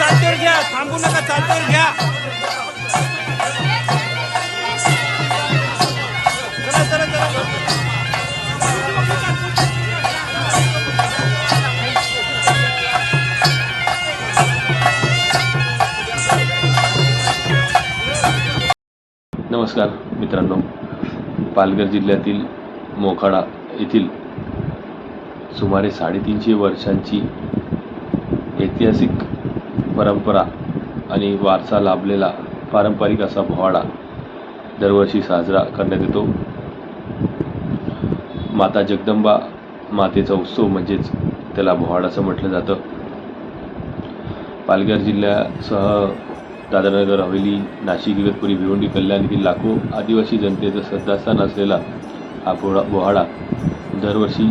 घ्या घ्या. थांबू नका घ्या. चला चला चला. नमस्कार मित्रांनो. पालघर जिल्ह्यातील मोखाडा येथील सुमारे साडेतीनशे वर्षांची ऐतिहासिक परंपरा आणि वारसा लाभलेला पारंपरिक असा पोवाडा दरवर्षी साजरा करण्यात येतो. माता जगदंबा मातेचा उत्सव म्हणजेच त्याला भोवाडा असं म्हटलं जातं. पालघर जिल्ह्यासह दादरनगर हवेली नाशिक इगतपुरी भिवंडी कल्याण येथील लाखो आदिवासी जनतेचं श्रद्धास्थान असलेला हा पोळा बोहाडा दरवर्षी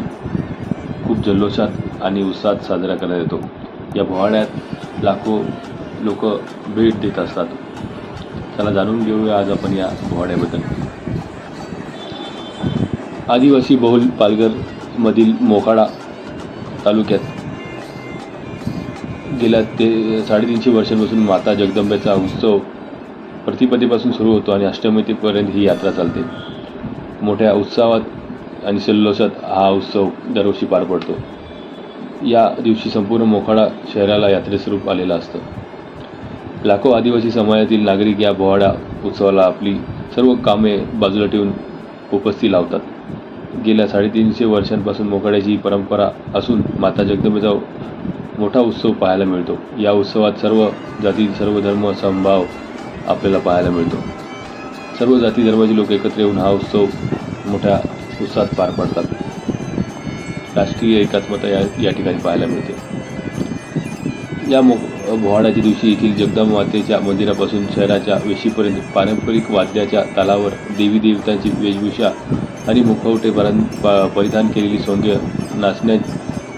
खूप जल्लोषात आणि उत्साहात साजरा करण्यात येतो. या पोहाड्यात लाखो लोक भेट देत असतात. त्याला जाणून घेऊया आज आपण या पोहाड्याबद्दल आदिवासी बहुल पालघरमधील मोखाडा तालुक्यात गेल्या ते साडेतीनशे वर्षांपासून माता जगदंबेचा उत्सव प्रतिपदेपासून सुरू होतो आणि अष्टमीतीपर्यंत ही यात्रा चालते. मोठ्या उत्साहात आणि जल्लोषात हा उत्सव दरवर्षी पार पडतो. या दिवशी संपूर्ण मोखाडा शहराला यात्रेस्वरूप आलेलं असतं. लाखो आदिवासी समाजातील नागरिक या बोहाडा उत्सवाला आपली सर्व कामे बाजूला ठेवून उपस्थिती लावतात. गेल्या साडेतीनशे वर्षांपासून मोखाड्याची ही परंपरा असून माता जगदंबेचा मोठा उत्सव पाहायला मिळतो. या उत्सवात सर्व जाती सर्व धर्म समभाव आपल्याला पाहायला मिळतो. सर्व जाती धर्माचे लोक एकत्र येऊन हा उत्सव मोठ्या उत्साहात पार पडतात. राष्ट्रीय एकात्मता या या ठिकाणी पाहायला मिळते. या मो पोहाड्याच्या दिवशी येथील जगदंबा मातेच्या मंदिरापासून शहराच्या वेशीपर्यंत पारंपरिक वाद्याच्या तालावर देवी देवतांची वेशभूषा आणि मुखवटे परण परिधान केलेली सोंगे नाचण्या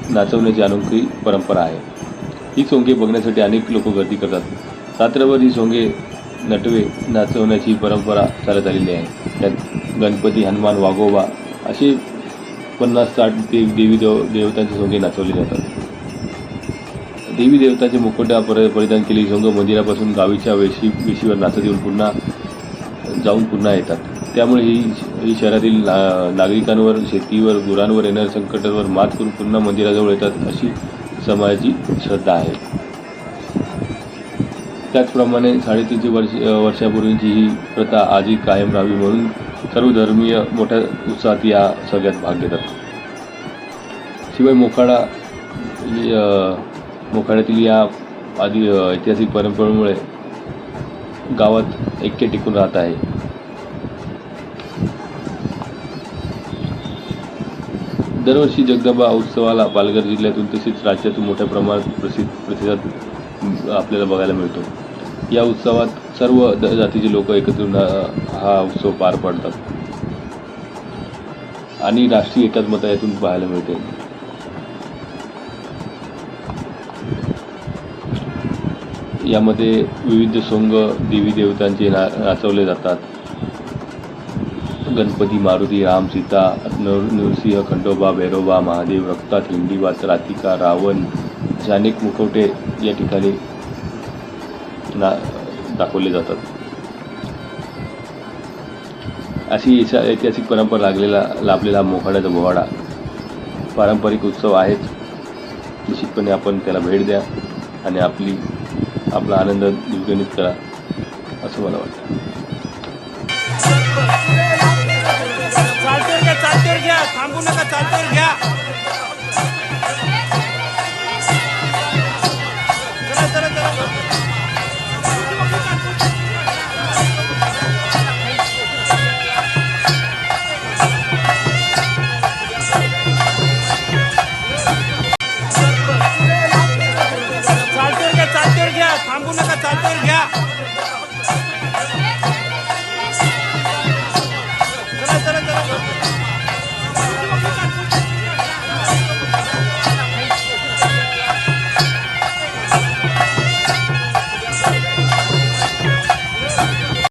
नाचवण्याची अनोखी परंपरा आहे. ही सोंगे बघण्यासाठी अनेक लोक गर्दी करतात. रात्रभर ही सोंगे नटवे नाचवण्याची परंपरा चालत आलेली आहे. त्यात गणपती हनुमान वाघोबा असे पन्नास साठ देव देवी देव देवतांचे सोंगे नाचवले जातात. देवी देवताचे मुखवटा पर परिधान केलेली सोंग मंदिरापासून गावीच्या वेशी वेशीवर नाचत येऊन पुन्हा जाऊन पुन्हा येतात. त्यामुळे ही ही शहरातील ना नागरिकांवर शेतीवर गुरांवर येणाऱ्या संकटावर मात करून पुन्हा मंदिराजवळ येतात अशी समाजाची श्रद्धा आहे. त्याचप्रमाणे साडेतीनशे वर्ष वर्षापूर्वीची ही प्रथा आजही कायम राहावी म्हणून सर्व धर्मीय मोठ्या उत्साहात या सगळ्यात भाग घेतात. शिवाय मोखाडा ही, मोखाड्यातील या आधी ऐतिहासिक परंपरेमुळे गावात ऐक्य टिकून राहत आहे. दरवर्षी जगदंबा उत्सवाला पालघर जिल्ह्यातून तसेच राज्यातून मोठ्या प्रमाणात प्रसिद्ध प्रतिसाद आपल्याला बघायला मिळतो. या उत्सवात सर्व द- जातीचे लोक एकत्र हा- उत्सव पार पाडतात. आणि राष्ट्रीय एकात्मता यातून पाहायला मिळते. यामध्ये विविध सोंग देवी देवतांचे ना नाचवले जातात. गणपती मारुती राम सीता नर नरसिंह खंडोबा भैरोबा महादेव रक्तात हिंडीवास रातिका रावण असे अनेक मुखवटे या ठिकाणी ना दाखवले जातात अशी ऐसा- ऐतिहासिक परंपरा लागलेला लाभलेला मोखाड्याचा बोवाडा पारंपरिक उत्सव आहेच निश्चितपणे आपण त्याला भेट द्या आणि आपली आपला आनंद द्विगुणित करा असं मला वाटतं चालतेवर घ्या थांबू नका चालतेवर घ्या नका चालतोय घ्या.